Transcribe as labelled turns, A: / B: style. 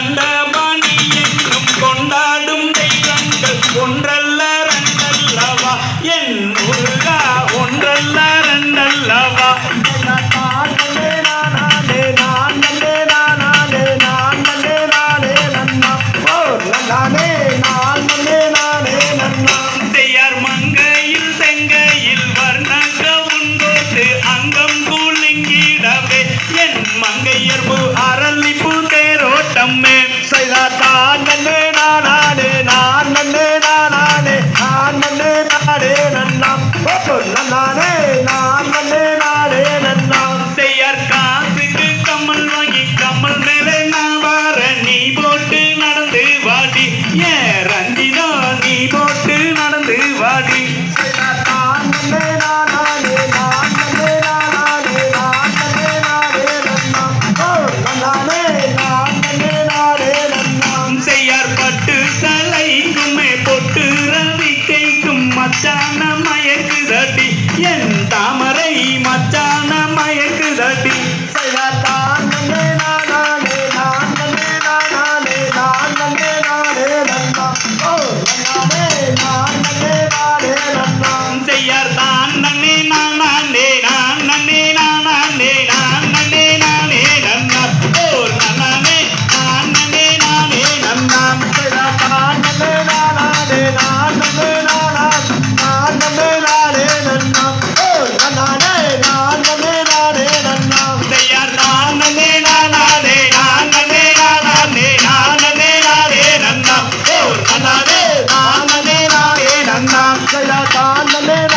A: தண்டபாணி என்னும் கொண்டாடும் தெய்வங்கள் ஒன்றல்ல ரெண்டல்லவா? என் முருகா ஒன்றல்ல ரெண்டல்லவா? மங்கையில் செங்கையில் வர்ணங்க உண்டோட்டு அங்கம் கூலிங்கிடவே. என் மங்கையர்பு
B: அற Fuck. 咱俩打的嘞。